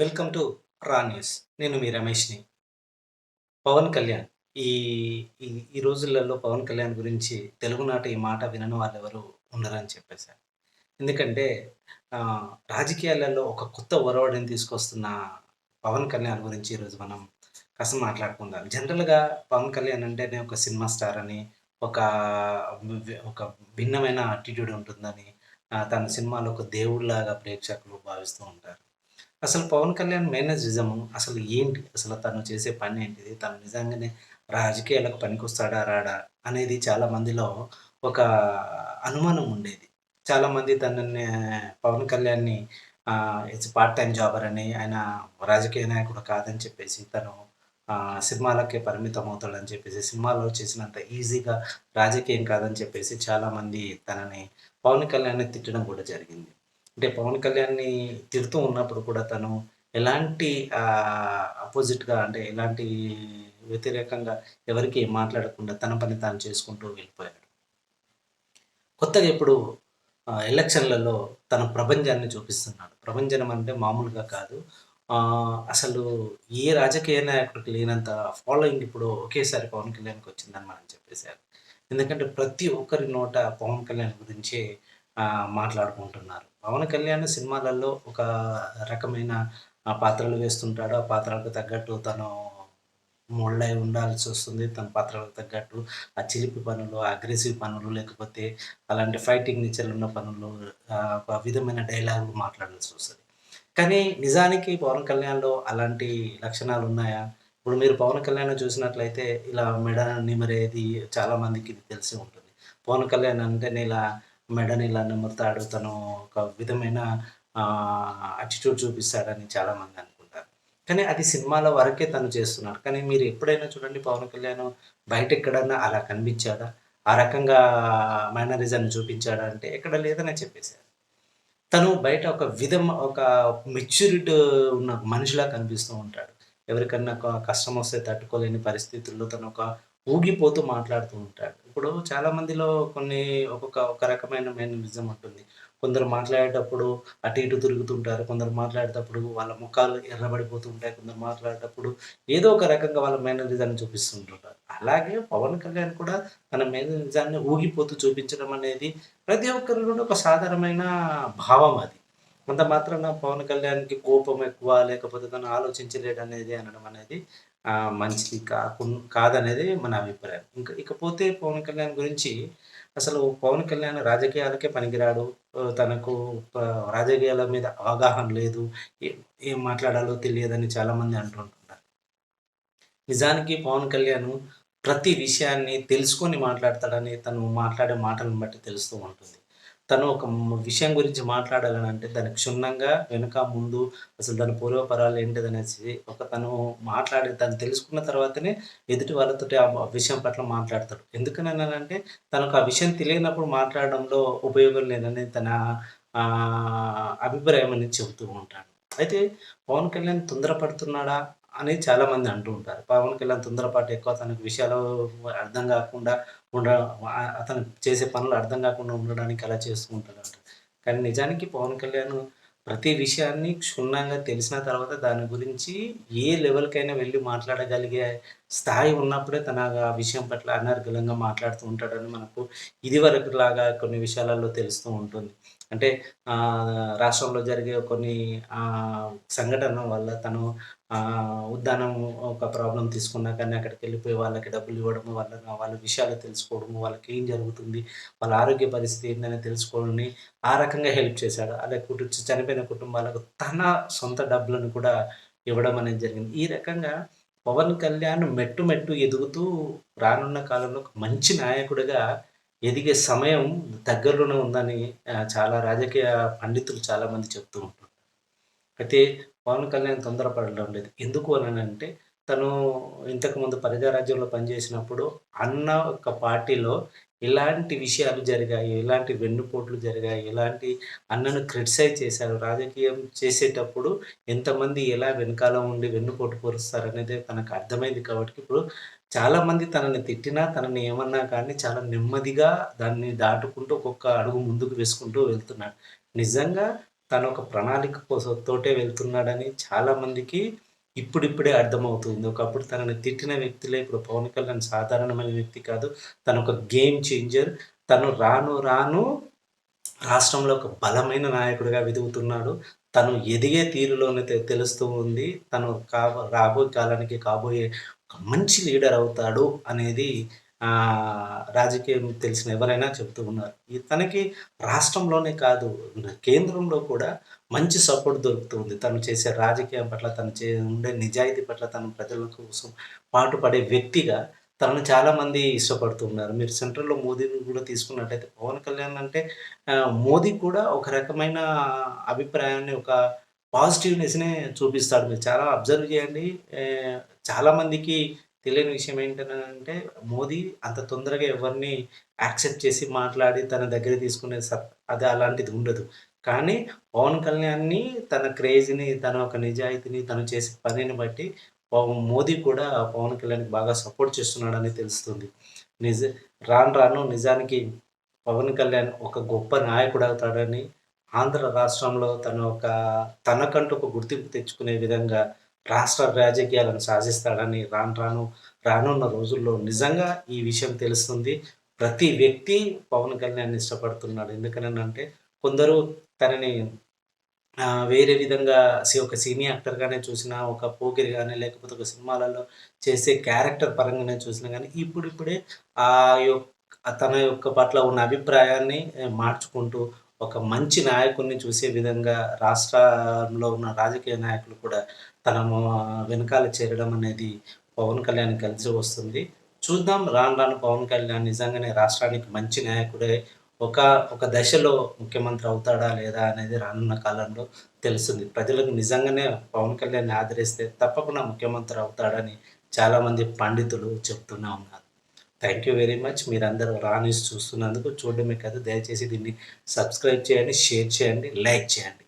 Welcome to రా news. నేను మీ రమేష్ని. పవన్ కళ్యాణ్. ఈ ఈ ఈ రోజులలో పవన్ కళ్యాణ్ గురించి తెలుగునాట ఈ మాట వినని వాళ్ళు ఎవరు ఉండరని చెప్పేశారు. ఎందుకంటే రాజకీయాలలో ఒక కొత్త ఒరవడిని తీసుకొస్తున్న పవన్ కళ్యాణ్ గురించి ఈరోజు మనం కాస్త మాట్లాడుకుందాం. జనరల్గా పవన్ కళ్యాణ్ అంటేనే ఒక సినిమా స్టార్ అని ఒక ఒక భిన్నమైన అటిట్యూడ్ ఉంటుందని తన సినిమాలో ఒక దేవుడిలాగా ప్రేక్షకులు భావిస్తూ ఉంటారు. అసలు పవన్ కళ్యాణ్ మేనేజిజము అసలు ఏంటి? అసలు తను చేసే పని ఏంటిది? తను నిజంగానే రాజకీయాలకు పనికొస్తాడా రాడా అనేది చాలా మందిలో ఒక అనుమానం ఉండేది. చాలామంది తనని పవన్ కళ్యాణ్ని ఇట్స్ పార్ట్ టైం జాబర్ అని ఆయన రాజకీయ నాయకుడు కాదని చెప్పేసి తను సినిమాలకే పరిమితం అవుతాడని చెప్పేసి సినిమాలో చేసినంత ఈజీగా రాజకీయం కాదని చెప్పేసి చాలామంది తనని పవన్ కళ్యాణ్ని తిట్టడం కూడా జరిగింది. అంటే పవన్ కళ్యాణ్ని తిడుతూ ఉన్నప్పుడు కూడా తను ఎలాంటి అపోజిట్గా అంటే ఎలాంటి వ్యతిరేకంగా ఎవరికి మాట్లాడకుండా తన పని తాను చేసుకుంటూ వెళ్ళిపోయాడు. కొత్తగా ఇప్పుడు ఎలక్షన్లలో తన ప్రపంచాన్ని చూపిస్తున్నాడు. ప్రపంచం అంటే మామూలుగా కాదు. అసలు ఏ రాజకీయ నాయకుడికి లేనంత ఫాలోయింగ్ ఇప్పుడు ఒకేసారి పవన్ కళ్యాణ్కి వచ్చిందని మనం చెప్పేశారు. ఎందుకంటే ప్రతి ఒక్కరి నోట పవన్ కళ్యాణ్ గురించే మాట్లాడుకుంటున్నారు. పవన్ కళ్యాణ్ సినిమాలలో ఒక రకమైన పాత్రలు వేస్తుంటాడు. ఆ పాత్రలకు తగ్గట్టు తను మొళ్ళై ఉండాల్సి వస్తుంది. తన పాత్రలకు తగ్గట్టు ఆ చిలిపి పనులు అగ్రెసివ్ పనులు లేకపోతే అలాంటి ఫైటింగ్ నేచర్ ఉన్న పనులు ఒక విధమైన డైలాగులు మాట్లాడాల్సి వస్తుంది. కానీ నిజానికి పవన్ కళ్యాణ్లో అలాంటి లక్షణాలు ఉన్నాయా? ఇప్పుడు మీరు పవన్ కళ్యాణ్ చూసినట్లయితే ఇలా మెడ నిమరేది చాలామందికి ఇది తెలిసి ఉంటుంది. పవన్ కళ్యాణ్ అంటేనే ఇలా మెడని ఇలా నిమురుతాడు తను ఒక విధమైన అటిట్యూడ్ చూపిస్తాడని చాలామంది అనుకుంటారు. కానీ అది సినిమాల వరకే తను చేస్తున్నాడు. కానీ మీరు ఎప్పుడైనా చూడండి పవన్ కళ్యాణ్ బయట ఎక్కడన్నా అలా కనిపించాడా? ఆ రకంగా మేనరిజం చూపించాడా అంటే ఎక్కడ లేదనే చెప్పేశారు. తను బయట ఒక విధం ఒక మెచ్యూరిటీ ఉన్న మనిషిలా కనిపిస్తూ ఉంటాడు. ఎవరికన్నా ఒక కష్టం వస్తే తట్టుకోలేని పరిస్థితుల్లో తను ఒక ఊగిపోతూ మాట్లాడుతూ ఉంటాడు. ఇప్పుడు చాలా మందిలో కొన్ని ఒక్కొక్క ఒక రకమైన మేనరిజం ఉంటుంది. కొందరు మాట్లాడేటప్పుడు అటు ఇటు తిరుగుతుంటారు. కొందరు మాట్లాడేటప్పుడు వాళ్ళ ముఖాలు ఎర్రబడిపోతూ ఉంటాయి కొందరు మాట్లాడేటప్పుడు ఏదో ఒక రకంగా వాళ్ళ మేనరిజాన్ని చూపిస్తుంటుంటారు. అలాగే పవన్ కళ్యాణ్ కూడా తన మేనరిజాన్ని ఊగిపోతూ చూపించడం అనేది ప్రతి ఒక్కరి నుండి ఒక సాధారణమైన భావం అది. అంత మాత్రాన పవన్ కళ్యాణ్కి కోపం ఎక్కువ లేకపోతే తను ఆలోచించలేడు అనేది అనడం అనేది మంచిది కాకు కాదనేది మన అభిప్రాయం. ఇంకా ఇకపోతే పవన్ కళ్యాణ్ గురించి అసలు పవన్ కళ్యాణ్ రాజకీయాలకే పనికిరాడు. తనకు రాజకీయాల మీద అవగాహన లేదు. ఏ- ఏం మాట్లాడాలో తెలియదని చాలామంది అంటుంటుంటారు. నిజానికి పవన్ కళ్యాణ్ ప్రతి విషయాన్ని తెలుసుకొని మాట్లాడతాడని తను మాట్లాడే మాటలను బట్టి తెలుస్తూ ఉంటుంది. తను ఒక విషయం గురించి మాట్లాడాలని అంటే దాని క్షుణ్ణంగా వెనుక ముందు అసలు దాని పూర్వపరాలు ఏంటిదనేసి ఒక తను మాట్లాడి తను తెలుసుకున్న తర్వాతనే ఎదుటి వాళ్ళతో ఆ విషయం పట్ల మాట్లాడతాడు. ఎందుకనంటే తనకు ఆ విషయం తెలియనప్పుడు మాట్లాడడంలో ఉపయోగం లేదని తన అభిప్రాయం అనేది చెబుతూ ఉంటాడు. అయితే పవన్ కళ్యాణ్ తొందరపడుతున్నాడా? అని చాలామంది అంటూ ఉంటారు. పవన్ కళ్యాణ్ తొందరపాటు ఎక్కువ తనకు విషయాలు అర్థం కాకుండా ఉండ అతను చేసే పనులు అర్థం కాకుండా ఉండడానికి అలా చేస్తూ ఉంటాడు అంట కానీ నిజానికి పవన్ కళ్యాణ్ ప్రతి విషయాన్ని క్షుణ్ణంగా తెలిసిన తర్వాత దాని గురించి ఏ లెవెల్కైనా వెళ్ళి మాట్లాడగలిగే స్థాయి ఉన్నప్పుడే తన ఆ విషయం పట్ల అనర్గలంగా మాట్లాడుతూ ఉంటాడని మనకు ఇదివరకు లాగా కొన్ని విషయాలలో తెలుస్తూ ఉంటుంది. అంటే రాష్ట్రంలో జరిగే కొన్ని సంఘటనల వల్ల తను ఉద్దానం ఒక ప్రాబ్లం తీసుకున్నా కానీ అక్కడికి వెళ్ళిపోయి వాళ్ళకి డబ్బులు ఇవ్వడం వాళ్ళ వాళ్ళ విషయాలు తెలుసుకోవడము వాళ్ళకి ఏం జరుగుతుంది వాళ్ళ ఆరోగ్య పరిస్థితి ఏంటని తెలుసుకోవడం ఆ రకంగా హెల్ప్ చేశాడు. అలాగే కుటు చనిపోయిన కుటుంబాలకు తన సొంత డబ్బులను కూడా ఇవ్వడం అనేది జరిగింది. ఈ రకంగా పవన్ కళ్యాణ్ మెట్టు మెట్టు ఎదుగుతూ రానున్న కాలంలో ఒక మంచి నాయకుడిగా ఎదిగే సమయం దగ్గరలోనే ఉందని చాలా రాజకీయ పండితులు చాలామంది చెప్తూ ఉంటారు. అయితే పవన్ కళ్యాణ్ తొందరపడడం లేదు. ఎందుకు అని అంటే తను ఇంతకుముందు ప్రజారాజ్యంలో పనిచేసినప్పుడు అన్న ఒక పార్టీలో ఎలాంటి విషయాలు జరిగాయి ఎలాంటి వెన్నుపోట్లు జరిగాయి ఎలాంటి అన్నను క్రిటిసైజ్ చేశారు. రాజకీయం చేసేటప్పుడు ఎంతమంది ఎలా వెనకాల ఉండి వెన్నుపోటు పొరుస్తారు అనేది తనకు అర్థమైంది కాబట్టి ఇప్పుడు చాలామంది తనని తిట్టినా తనని ఏమన్నా కానీ చాలా నెమ్మదిగా దాన్ని దాటుకుంటూ ఒక్కొక్క అడుగు ముందుకు వేసుకుంటూ వెళ్తున్నాడు నిజంగా తను ఒక ప్రణాళిక కోసం తోటే వెళ్తున్నాడని చాలామందికి ఇప్పుడిప్పుడే అర్థమవుతుంది. ఒకప్పుడు తనని తిట్టిన వ్యక్తులే ఇప్పుడు పవన్ కళ్యాణ్ సాధారణమైన వ్యక్తి కాదు. తను ఒక గేమ్ చేంజర్. తను రాను రాను రాష్ట్రంలో ఒక బలమైన నాయకుడిగా వెదుగుతున్నాడు. తను ఎదిగే తీరులోనే తెలుస్తూ ఉంది. తను కాబో రాబోయే కాలానికి కాబోయే ఒక మంచి లీడర్ అవుతాడు అనేది రాజకీయం తెలిసిన ఎవరైనా చెప్తూ ఉన్నారు. ఇతనికి రాష్ట్రంలోనే కాదు కేంద్రంలో కూడా మంచి సపోర్ట్ దొరుకుతుంది. తను చేసే రాజకీయం పట్ల, తను చే ఉండే నిజాయితీ పట్ల, తను ప్రజల కోసం పాటుపడే వ్యక్తిగా తనను చాలామంది ఇష్టపడుతున్నారు. మీరు సెంట్రల్‌లో మోదీని కూడా తీసుకున్నట్టయితే పవన్ కళ్యాణ్ అంటే మోదీ కూడా ఒక రకమైన అభిప్రాయాన్ని ఒక పాజిటివ్‌నెస్‌నే చూపిస్తాడు. మీరు చాలా అబ్జర్వ్ చేయండి. చాలామందికి తెలియని విషయం ఏంటంటే మోదీ అంత తొందరగా ఎవరిని యాక్సెప్ట్ చేసి మాట్లాడి తన దగ్గర తీసుకునే సత్ అది అలాంటిది ఉండదు. కానీ పవన్ కళ్యాణ్‌ని తన క్రేజ్‌ని, తన ఒక నిజాయితీని, తను చేసే పనిని బట్టి పవన్ మోదీ కూడా పవన్ కళ్యాణ్‌కి బాగా సపోర్ట్ చేస్తున్నాడని తెలుస్తుంది. నిజ రాను రాను నిజానికి పవన్ కళ్యాణ్ ఒక గొప్ప నాయకుడు అవుతాడని ఆంధ్ర రాష్ట్రంలో తన ఒక తనకంటూ ఒక గుర్తింపు తెచ్చుకునే విధంగా రాష్ట్ర రాజకీయాలను సాధిస్తాడని రాను రాను రానున్న రోజుల్లో నిజంగా ఈ విషయం తెలుస్తుంది. ప్రతి వ్యక్తి పవన్ కళ్యాణ్‌ని ఇష్టపడుతున్నాడు. ఎందుకనంటే కొందరు తనని వేరే విధంగా ఒక సినీ యాక్టర్‌గానే చూసినా, ఒక పోకిరి కానీ లేకపోతే ఒక సినిమాలలో చేసే క్యారెక్టర్ పరంగానే చూసినా కానీ ఇప్పుడిప్పుడే ఆ యొక్క తన యొక్క పట్ల ఉన్న అభిప్రాయాన్ని మార్చుకుంటూ, ఒక మంచి నాయకుడిని చూసే విధంగా రాష్ట్రంలో ఉన్న రాజకీయ నాయకులు కూడా తన వెనకాల చేరడం అనేది పవన్ కళ్యాణ్ కలిసి వస్తుంది. చూద్దాం రాను రాను పవన్ కళ్యాణ్ నిజంగానే రాష్ట్రానికి మంచి నాయకుడే ఒక ఒక దశలో ముఖ్యమంత్రి అవుతాడా? లేదా? అనేది రానున్న కాలంలో తెలుస్తుంది. ప్రజలకు నిజంగానే పవన్ కళ్యాణ్‌ని ఆదరిస్తే తప్పకుండా ముఖ్యమంత్రి అవుతాడని చాలామంది పండితులు చెప్తూనే ఉన్నారు. Thank you very much. మీరందరూ రా చూస్తున్నందుకు. చూడడమే కాదు దయచేసి దీన్ని సబ్స్క్రైబ్ చేయండి, షేర్ చేయండి, లైక్ చేయండి.